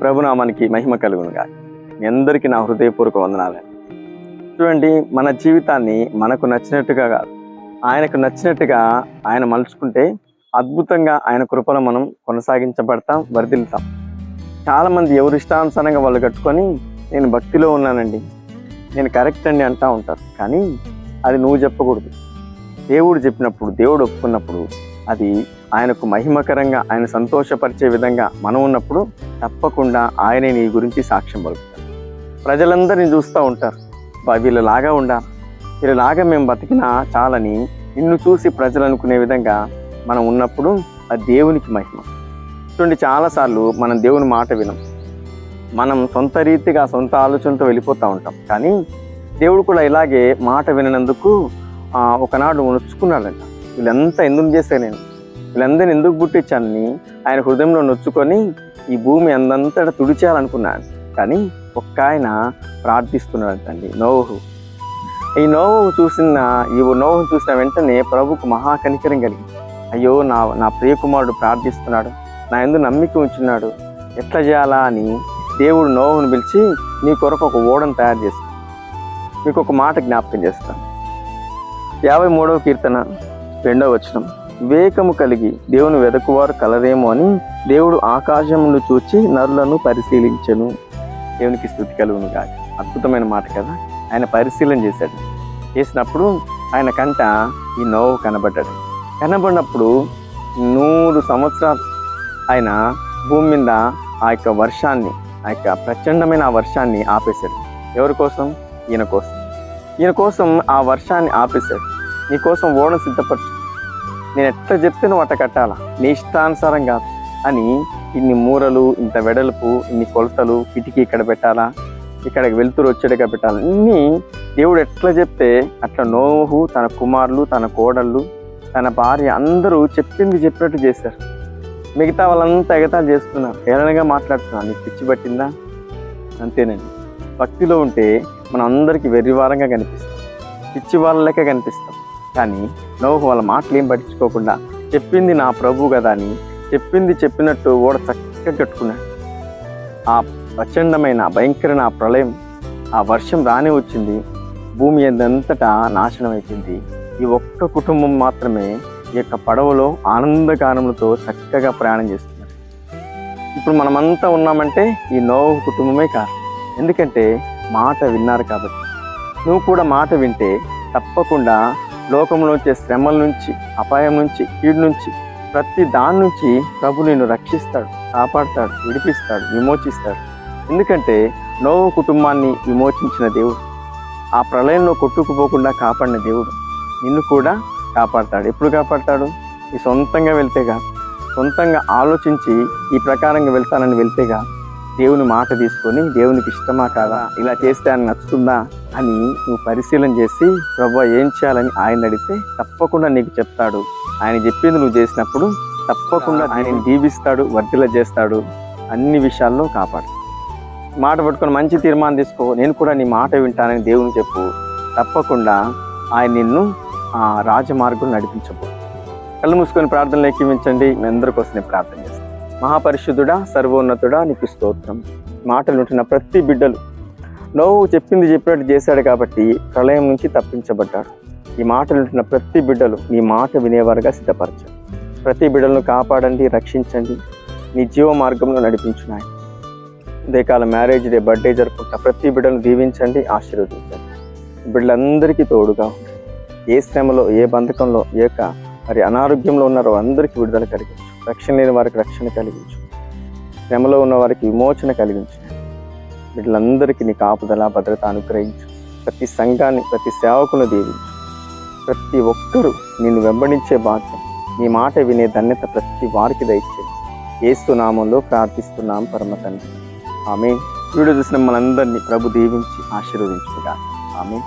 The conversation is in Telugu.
ప్రభునామానికి మహిమ కలుగునుగా మీ అందరికీ నా హృదయపూర్వక వందనాలండి చూడండి మన జీవితాన్ని మనకు నచ్చినట్టుగా కాదు. ఆయనకు నచ్చినట్టుగా ఆయన మలుచుకుంటే అద్భుతంగా ఆయన కృపను మనం కొనసాగించబడతాం వర్ధిల్తాం చాలామంది ఎవరు ఇష్టానుసారంగా వాళ్ళు కట్టుకొని నేను భక్తిలో ఉన్నానండి. నేను కరెక్ట్ అండి అంటూ ఉంటారు. కానీ అది నువ్వు చెప్పకూడదు. దేవుడు చెప్పినప్పుడు దేవుడు ఒప్పుకున్నప్పుడు అది ఆయనకు మహిమకరంగా ఆయన సంతోషపరిచే విధంగా మనం ఉన్నప్పుడు తప్పకుండా ఆయనే నీ గురించి సాక్ష్యం పలుకుతారు ప్రజలందరినీ చూస్తూ ఉంటారు. వీళ్ళలాగా ఉండాలి వీళ్ళలాగా మేము బతికినా చాలని నిన్ను చూసి ప్రజలు అనుకునే విధంగా మనం ఉన్నప్పుడు ఆ దేవునికి మహిమ. చూడండి చాలాసార్లు మనం దేవుని మాట వినం. మనం సొంత రీతిగా సొంత ఆలోచనతో వెళ్ళిపోతూ ఉంటాం. కానీ దేవుడు కూడా ఇలాగే మాట విననందుకు ఒకనాడు నొచ్చుకున్నాడంట. వీళ్ళంతా ఎందుకు చేశాను నేను? వీళ్ళందరిని ఎందుకు పుట్టించానని ఆయన హృదయంలో నొచ్చుకొని ఈ భూమి అందంతటా తుడిచాలనుకున్నాను కానీ ఒక్క ఆయన ప్రార్థిస్తున్నాడంటండి నోహు ఈ నోహు చూసిన ఈ నోహు చూసిన వెంటనే ప్రభుకు మహాకనికరం కలిగింది. అయ్యో నా నా ప్రియకుమారుడు ప్రార్థిస్తున్నాడు నా ఎందు నమ్మిక ఉంచున్నాడు ఎట్లా చేయాలా అని దేవుడు నోహును పిలిచి నీ కొరకు ఒక ఓడను తయారు చేస్తాను మీకు ఒక మాట జ్ఞాపకం చేస్తాను యాభై మూడవ కీర్తన రెండవ వచనం. వివేకము కలిగి దేవుని వెదకువారు కలరేమో అని దేవుడు ఆకాశమును చూచి నరులను పరిశీలించను. దేవునికి స్థుతి కలుగును కాదు అద్భుతమైన మాట కదా? ఆయన పరిశీలన చేశాడు. చేసినప్పుడు ఆయన కంట ఈ నోవు కనబడ్డాడు కనబడినప్పుడు నూరు సంవత్సరాలు ఆయన భూమి మీద ఆ యొక్క వర్షాన్ని ఆ యొక్క ప్రచండమైన ఆ వర్షాన్ని ఆపేశాడు. ఎవరి కోసం? ఈయన కోసం. ఈయన కోసం ఆ వర్షాన్ని ఆపేశాడు. నీ కోసం ఓడను సిద్ధపరచు. నేను ఎట్లా చెప్తే నువ్వు అట్ట కట్టాలా? నీ ఇష్టానుసారం కాదు. అని ఇన్ని మూరలు ఇంత వెడల్పు ఇన్ని కొలతలు కిటికీ ఇక్కడ పెట్టాలా? ఇక్కడికి వెళ్తురు వచ్చేటగా పెట్టాలా? అన్నీ దేవుడు ఎట్లా చెప్తే అట్లా నోహు తన కుమారులు తన కోడళ్ళు తన భార్య అందరూ చెప్పింది చెప్పినట్టు చేశారు. మిగతా వాళ్ళంతా ఎగతాలు చేస్తున్నారు. హేళనగా మాట్లాడుతున్నారు. నీకు పిచ్చి పట్టిందా? అంతేనండి. భక్తిలో ఉంటే మన అందరికీ వెర్రివారంగా కనిపిస్తాం. పిచ్చి వాళ్ళ లెక్క కనిపిస్తాం. కానీ నోహు వాళ్ళ మాటలు ఏం పట్టించుకోకుండా చెప్పింది నా ప్రభు కదా అని చెప్పింది చెప్పినట్టు ఓడ చక్కగా కట్టుకున్నాడు. ఆ ప్రచండమైన భయంకరమైన ఆ ప్రళయం ఆ వర్షం రానే వచ్చింది. భూమి అంతటా నాశనం అయిపోయింది. ఈ ఒక్క కుటుంబం మాత్రమే ఈ యొక్క పడవలో ఆనందగానములతో చక్కగా ప్రయాణం చేస్తున్నారు. ఇప్పుడు మనమంతా ఉన్నామంటే ఈ నోవు కుటుంబమే కాదు. ఎందుకంటే మాట విన్నారు కాబట్టి. నువ్వు కూడా మాట వింటే తప్పకుండా లోకంలో వచ్చే శ్రమల నుంచి అపాయం నుంచి కీడు నుంచి ప్రతి దాని నుంచి ప్రభు నిన్ను రక్షిస్తాడు కాపాడుతాడు విడిపిస్తాడు విమోచిస్తాడు. ఎందుకంటే నోవు కుటుంబాన్ని విమోచించిన దేవుడు ఆ ప్రళయంలో కొట్టుకుపోకుండా కాపాడిన దేవుడు నిన్ను కూడా కాపాడతాడు. ఎప్పుడు కాపాడతాడు? ఈ సొంతంగా వెళ్తేగా సొంతంగా ఆలోచించి ఈ ప్రకారంగా వెళ్తానని వెళ్తేగా దేవుని మాట తీసుకొని దేవునికి ఇష్టమా కాదా? ఇలా చేస్తే ఆయన నచ్చుతుందా? అని నువ్వు పరిశీలన చేసి ప్రభు ఏం చేయాలని ఆయన అడిగితే తప్పకుండా నీకు చెప్తాడు. ఆయన చెప్పింది నువ్వు చేసినప్పుడు తప్పకుండా ఆయన దీవిస్తాడు వర్ధిల చేస్తాడు అన్ని విషయాల్లో కాపాడు. మాట పట్టుకొని మంచి తీర్మానం తీసుకో. నేను కూడా నీ మాట వింటానని దేవుని చెప్పు. తప్పకుండా ఆయన నిన్ను ఆ రాజమార్గం నడిపించబో. కళ్ళు మూసుకొని ప్రార్థనలు ఎక్కివించండి మీ అందరి కోసం నేను ప్రార్థన చేస్తాను. మహాపరిశుద్ధుడా సర్వోన్నతుడా నీకు స్తోత్రం. మాటలు ఉంటున్న ప్రతి బిడ్డలు నవ్వు చెప్పింది చెప్పినట్టు చేశాడు కాబట్టి ప్రళయం నుంచి తప్పించబడ్డాడు. ఈ మాటలు వింటున్న ప్రతి బిడ్డలు నీ మాట వినేవారుగా సిద్ధపరచాడు. ప్రతి బిడ్డలను కాపాడండి రక్షించండి. నీ జీవ మార్గంలో నడిపించున్నాయి ఉదయకాల మ్యారేజ్ డే బర్త్డే జరుపుకుంటా ప్రతి బిడ్డను దీవించండి ఆశీర్వదించండి. బిడ్డలందరికీ తోడుగా ఉండండి. ఏ శ్రమలో ఏ బంధకంలో ఏ మరి అనారోగ్యంలో ఉన్నారో అందరికీ విడుదల కలిగించు. రక్షణ లేని వారికి రక్షణ కలిగించు. శ్రమలో ఉన్న వారికి విమోచన కలిగించు. వీళ్ళందరికీ నీ కాపుదల భద్రత అనుగ్రహించు. ప్రతి సంఘాన్ని ప్రతి సేవకును దీవించు. ప్రతి ఒక్కరూ నిన్ను వెంబడించే భాగ్యం నీ మాట వినే ధన్యత ప్రతి వారికి దయచే ఏసు ప్రార్థిస్తున్నాం పరమ తండ్రి. ఆమె వీడియో చూసిన మనందరినీ ప్రభు దీవించి ఆశీర్వదించుగా ఆమె